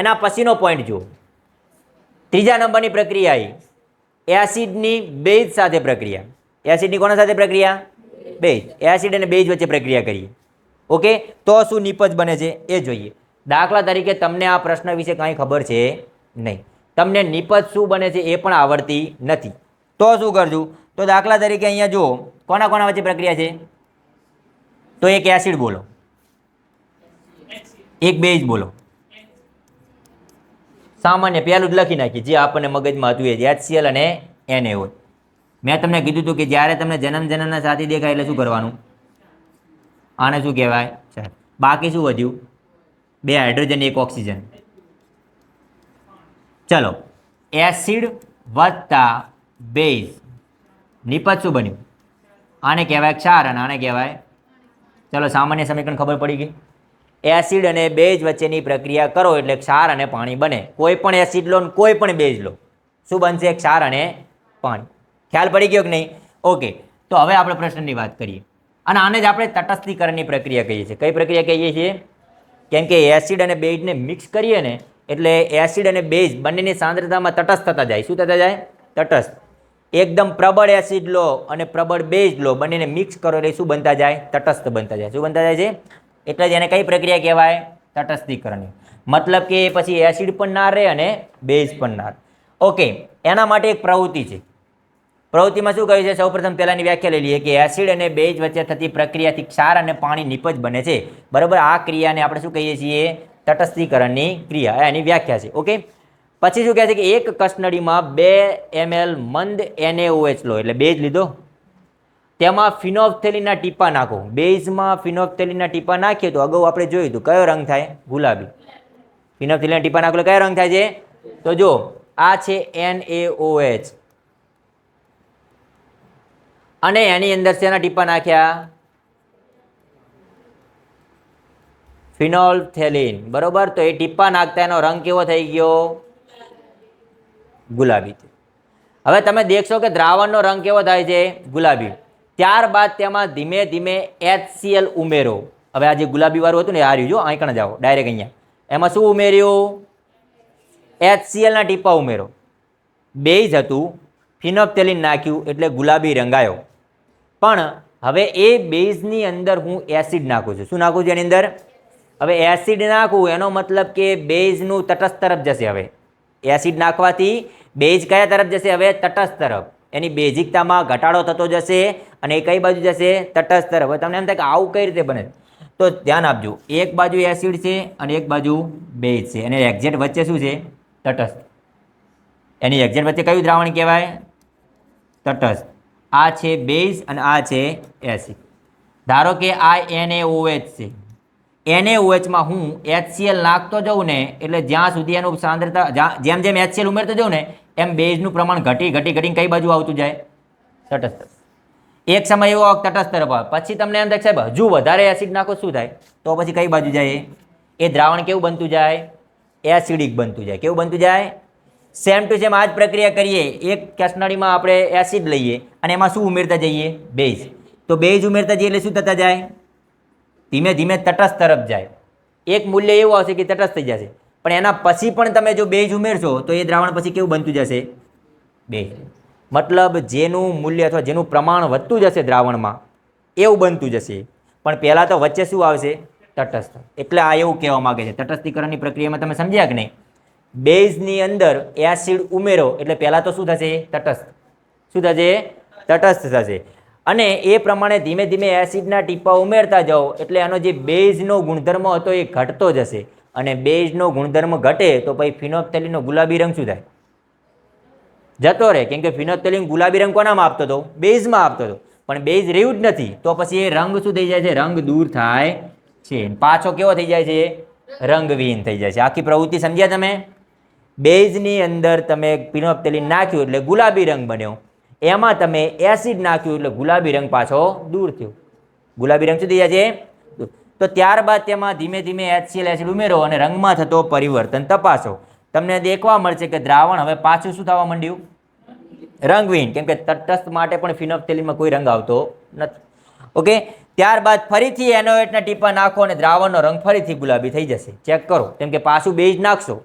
એના પછીનો પોઈન્ટ જુઓ. ત્રીજા નંબરની પ્રક્રિયા એ. એસિડની બેઝ સાથે પ્રક્રિયા. એસિડની કોના સાથે પ્રક્રિયા? બેઝ. એસિડ અને બેઝ વચ્ચે પ્રક્રિયા કરીએ. ઓકે? તો શું નિપજ બને છે? એ જોઈએ. દાખલા તરીકે તમને આ પ્રશ્ન વિશે કાંઈ ખબર છે નહીં. તમને નિપજ શું બને છે એ પણ આવડતી નથી. તો શું કરજો તો દાખલા તરીકે અહીંયા જુઓ. કોના કોના વચ્ચે પ્રક્રિયા છે? તો એક એસિડ બોલો. એક બેઝ બોલો. સામાન્ય પહેલું જ લખી નાખીએ જે આપણને મગજમાં હતું એ જ. એચસીએલ અને એને હોય. મેં તમને કીધું હતું કે જ્યારે તમને જન્મ જન્મના સાથી દેખાય એટલે શું કરવાનું? આને શું કહેવાય? ચાલ. બાકી શું વધ્યું? બે હાઇડ્રોજન, એક ઓક્સિજન. ચલો. એસિડ વત્તા બેઝ. નિપજ શું બન્યું? આને કહેવાય ક્ષાર અને આને કહેવાય? ચલો, સામાન્ય સમીકરણ ખબર પડી ગઈ? એસિડ અને બેઝ વચ્ચેની પ્રક્રિયા કરો એટલે ક્ષાર અને પાણી બને. કોઈ પણ એસિડ લો ને કોઈ પણ બેઝ લો. શું બનશે? ક્ષાર અને પાણી. ખ્યાલ પડી ગયો કે નહીં? ઓકે. તો હવે આપણે પ્રશ્નની વાત કરીએ. અને આને જ આપણે તટસ્થીકરણની પ્રક્રિયા કહીએ છીએ. કઈ પ્રક્રિયા કહીએ છીએ? કેમ કે એસિડ અને બેઝને મિક્સ કરીએ ને, એટલે એસિડ અને બેઝ બંનેની સાંદ્રતામાં તટસ્થ થતા જાય. શું થતા જાય? તટસ્થ. એકદમ પ્રબળ એસિડ લો અને પ્રબળ બેઝ લો, બંનેને મિક્સ કરો એટલે શું બનતા જાય? તટસ્થ બનતા જાય. શું બનતા જાય છે? એટલે જ એને કઈ પ્રક્રિયા કહેવાય? તટસ્થીકરણની. મતલબ કે પછી એસિડ પણ ના રહે અને બેઝ પણ ના ઓકે એના માટે એક પ્રવૃત્તિ છે. પ્રવૃત્તિમાં શું કહ્યું છે? સૌપ્રથમ પહેલાંની વ્યાખ્યા લઈ લઈએ કે એસિડ અને બેઝ વચ્ચે થતી પ્રક્રિયાથી ક્ષાર અને પાણી નિપજ બને છે. બરાબર, આ ક્રિયાને આપણે શું કહીએ છીએ? તટસ્થીકરણની ક્રિયા. એની વ્યાખ્યા છે. ઓકે પછી શું કહે છે કે એક કસનળીમાં બે એમએલ મંદ એનએઓએચ લો. એટલે બેઝ લીધો. તેમાં ફિનોફથેલીના ટીપા નાખો. બેઝમાં ફિનોફથેલીના ટીપા નાખીએ તો અગાઉ આપણે જોયું હતું. કયો રંગ થાય? ગુલાબી. ફિનોફથેલીના ટીપા નાખો કયો રંગ થાય છે? તો જો, આ છે એન એ ઓ એચ. અને એની અંદર શેના ટીપા નાખ્યા? ફિનોલ્ફથેલિન બરોબર? તો એ ટીપા નાખતા એનો રંગ કેવો થઈ ગયો? ગુલાબી. હવે તમે દેખશો કે દ્રાવણનો રંગ કેવો થાય છે? ગુલાબી. ત્યારબાદ તેમાં ધીમે ધીમે એચસીએલ ઉમેરો. હવે આ જે ગુલાબી વાળું હતું ને આ રહ્યું જો, અહીં કણ જાઓ ડાયરેક્ટ અહીંયા. એમાં શું ઉમેર્યું? HCl ના ટીપા ઉમેરો. બેઝ હતું ફિનોપ્થેલિન નાખ્યું એટલે ગુલાબી રંગાયો. પણ હવે એ બેઝની અંદર હું એસિડ નાખું છું. શું નાખું છું એની અંદર? હવે એસિડ નાખું, એનો મતલબ કે બેઝનું તટસ્થ તરફ જશે હવે. એસિડ નાખવાથી બેઝ કયા તરફ જશે? હવે તટસ્થ તરફ. એની બેઝિકતામાં ઘટાડો થતો જશે અને એ કઈ બાજુ જશે? તટસ્થ હવે તમને એમ થાય કે આવું કઈ રીતે બને? તો ધ્યાન આપજો. એક બાજુ એસિડ છે અને એક બાજુ બેઝ છે. અને એક્ઝેટ વચ્ચે શું છે? તટસ્થ. એની એક્ઝેટ વચ્ચે કયું દ્રાવણ કહેવાય? તટસ્થ. આ છે બેઝ અને આ છે એસિડ ધારો કે આ NaOH છે. એનએઓએચમાં હું એચસીએલ નાખતો જાઉં ને, એટલે જ્યાં સુધી એનું સાંદ્રતા જેમ જેમ એચસીએલ ઉમેરતો જઉં ને એમ બેઝનું પ્રમાણ ઘટી ઘટી ઘટીને કઈ બાજુ આવતું જાય? તટસ્થ. એક સમય એવો તટસ્થ તરફ આવે પછી તમને એમ થાય સાહેબ, હજુ વધારે એસિડ નાખો શું થાય? તો પછી કઈ બાજુ જાય? એ? દ્રાવણ કેવું બનતું જાય? એસિડિક બનતું જાય. કેવું બનતું જાય? સેમ ટુ સેમ આ જ પ્રક્રિયા કરીએ. એક કેસનળીમાં આપણે એસિડ લઈએ અને એમાં શું ઉમેરતા જઈએ? બેઝ. તો બેઝ ઉમેરતા જઈએ એટલે શું થતા જાય? ધીમે ધીમે તટસ્થ તરફ જાય. એક મૂલ્ય એવું આવશે કે તટસ્થ થઈ જશે. પણ એના પછી પણ તમે જો બેઝ ઉમેરશો, તો એ દ્રાવણ પછી કેવું બનતું જશે? બેઝ. મતલબ જેનું મૂલ્ય અથવા જેનું પ્રમાણ વધતું જશે દ્રાવણમાં, એવું બનતું જશે. પણ પહેલાં તો વચ્ચે શું આવશે? તટસ્થ. એટલે આ એવું કહેવા માગે છે. તટસ્થીકરણની પ્રક્રિયામાં તમે સમજ્યા કે નહીં? બેઝની અંદર એસિડ ઉમેરો, એટલે પહેલાં તો શું થશે? તટસ્થ. શું થશે? તટસ્થ થશે. અને એ પ્રમાણે ધીમે ધીમે એસિડના ટીપા ઉમેરતા જાઓ, એટલે એનો જે બેઝનો ગુણધર્મ હતો એ ઘટતો જશે. અને બેઝનો ગુણધર્મ ઘટે તો પછી ફિનોપ્થેલિનનો ગુલાબી રંગ શું થાય? જતો રહે. કેમ કે ફિનોપ્થેલિન ગુલાબી રંગ કોનામાં આપતો હતો? બેઝમાં આપતો હતો. પણ બેઝ રહ્યું જ નથી. તો પછી એ રંગ શું થઈ જાય છે? રંગ દૂર થાય છે. પાછો કેવો થઈ જાય છે? રંગવિહીન થઈ જાય છે. આખી પ્રવૃત્તિ સમજ્યા તમે? બેઝની અંદર તમે પિનોપ્થેલિન નાખ્યું એટલે ગુલાબી રંગ બન્યો. એમાં તમે એસિડ નાખ્યું એટલે ગુલાબી રંગ પાછો દૂર થયો. ગુલાબી રંગ શું થઈ જાય છે? તો ત્યારબાદ તેમાં ધીમે ધીમે એચસીએલ એસિડ ઉમેરો અને રંગમાં થતો પરિવર્તન તપાસો. તમને દેખવા મળશે કે દ્રાવણ હવે પાછું શું થવા માંડ્યું? રંગવિન કેમ કે તટસ્થ માટે પણ ફિનોપ્થેલિનમાં કોઈ રંગ આવતો નથી. ઓકે? ત્યારબાદ ફરીથી એનોએટના ટીપા નાખો અને દ્રાવણનો રંગ ફરીથી ગુલાબી થઈ જશે. ચેક કરો. કેમ કે પાછું બેઝ નાખશો.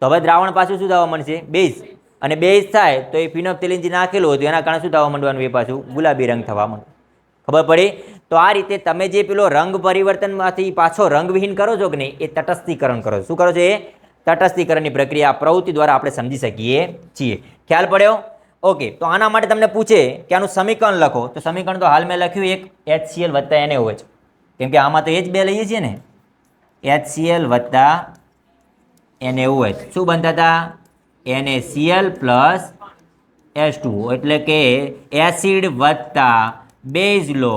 તો હવે દ્રાવણ પાછું શું થવા માંડશે? બેઝ. અને બેઝ થાય તો એ ફિનોપ્થેલિન જે નાખેલું હતું. એના કારણે શું થવા માંડવાનું? એ પાછું ગુલાબી રંગ થવા માંડે ખબર પડી? તો આ રીતે તમે જે પેલો રંગ પરિવર્તનમાંથી પાછો રંગવિહીન કરો છો કે નહીં, એ તટસ્થીકરણ કરો શું કરો છો એ? તટસ્થીકરણની પ્રક્રિયા પ્રવૃત્તિ દ્વારા આપણે સમજી શકીએ છીએ. ખ્યાલ પડ્યો? ઓકે, તો આના માટે તમને પૂછે કે આનું સમીકરણ લખો. તો સમીકરણ તો હાલ મેં લખ્યું એક એચસીએલ વત્તા એને હોય છે કેમ કે આમાં તો એ જ બે લઈએ છીએ ને. એચસીએલ વત્તા એને હોય શું બનતા હતા? NaCl પ્લસ એસ ટુ એટલે કે એસિડ વત્તા બેઝ લો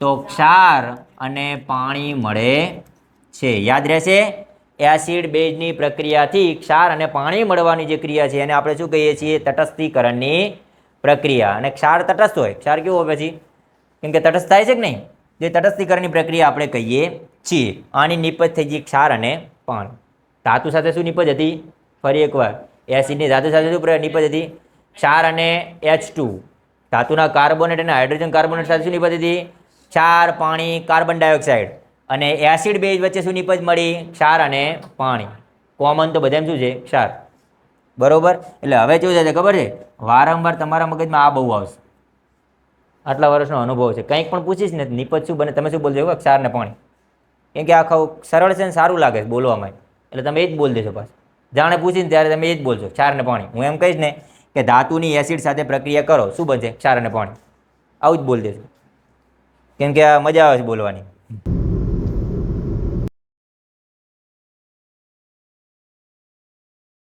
તો ક્ષાર અને પાણી મળે છે. યાદ રહેશે? એસિડ બેઝની પ્રક્રિયાથી ક્ષાર અને પાણી મળવાની જે ક્રિયા છે, એને આપણે શું કહીએ છીએ? તટસ્થીકરણની પ્રક્રિયા. અને ક્ષાર તટસ્થ હોય. ક્ષાર કેવો હોય પછી? કેમ કે તટસ્થ થાય છે કે નહીં? જે તટસ્થીકરણની પ્રક્રિયા આપણે કહીએ છીએ. આની નિપજ થઈ ગઈ ક્ષાર અને પાણી. ધાતુ સાથે શું નિપજ હતી? ફરી એકવાર. એસિડની ધાતુ સાથે શું નિપજ હતી? ક્ષાર અને એચ ટુ. ધાતુના કાર્બોનેટ અને હાઇડ્રોજન કાર્બોનેટ સાથે શું નિપજ હતી? ક્ષાર, પાણી, કાર્બન ડાયોક્સાઇડ અને એસિડ બેઝ વચ્ચે શું નિપજ મળી? ક્ષાર અને પાણી. કોમન તો બધામાં શું છે? ક્ષાર. બરોબર? એટલે હવે કેવું છે ખબર છે? વારંવાર તમારા મગજમાં આ બહુ આવશે. આટલા વર્ષનો અનુભવ છે. કંઈક પણ પૂછીશ ને નિપજ શું બને, તમે શું બોલજો? ક્ષાર ને પાણી. કેમ કે આખા સરળ છે ને સારું લાગે છે બોલવામાં. એટલે તમે એ જ બોલ દેશો પાછું. જાણે પૂછીને ત્યારે તમે એ જ બોલશો. ક્ષાર ને પાણી. હું એમ કહીશ ને કે ધાતુની એસિડ સાથે પ્રક્રિયા કરો. શું બનશે? ક્ષાર અને પાણી. આવું જ બોલ દેશો. કેમ કે આ મજા આવે છે બોલવાની.